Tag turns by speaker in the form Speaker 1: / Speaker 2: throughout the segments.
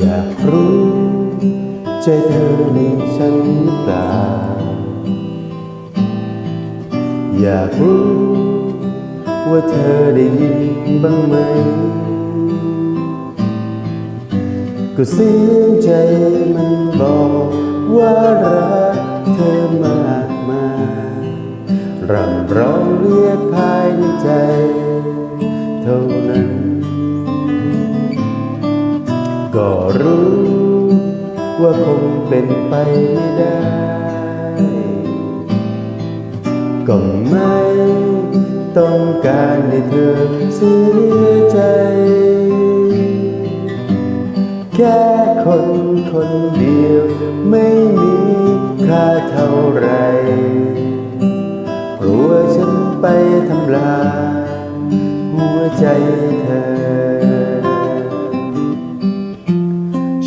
Speaker 1: อยากรู้ ใจเธอในฉันหรือเปล่า อยากรู้ ว่าเธอได้ยินบ้างไหม ก็เสียงใจมันบอกว่ารักเธอมากมายรำร้องเรียกภายในใจ รู้ ว่าคงเป็นไปไม่ได้ ก็ไม่ต้องการให้เธอเสียใจ แค่คนคนเดียวไม่มีค่าเท่าไรกลัวฉันไปทำลายหัวใจเธอ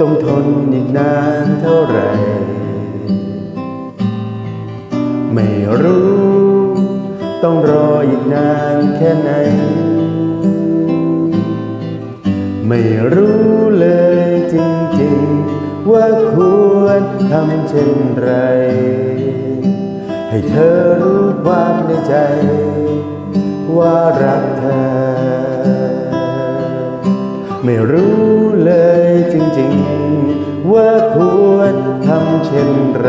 Speaker 1: ต้องทนอีกนานเท่าไหร่ ไม่รู้ ต้องรออีกนานแค่ไหน ไม่รู้เลยจริงๆ ว่าควรทำเช่นไร ให้เธอรู้ความในใจ ว่ารักเธอ ไม่รู้เลยจริงๆ ว่าควรทำเช่นไร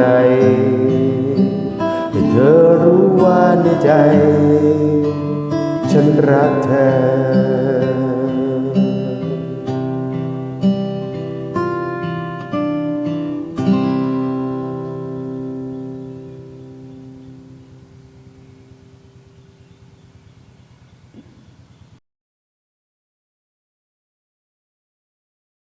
Speaker 1: ให้เธอรู้ว่าในใจ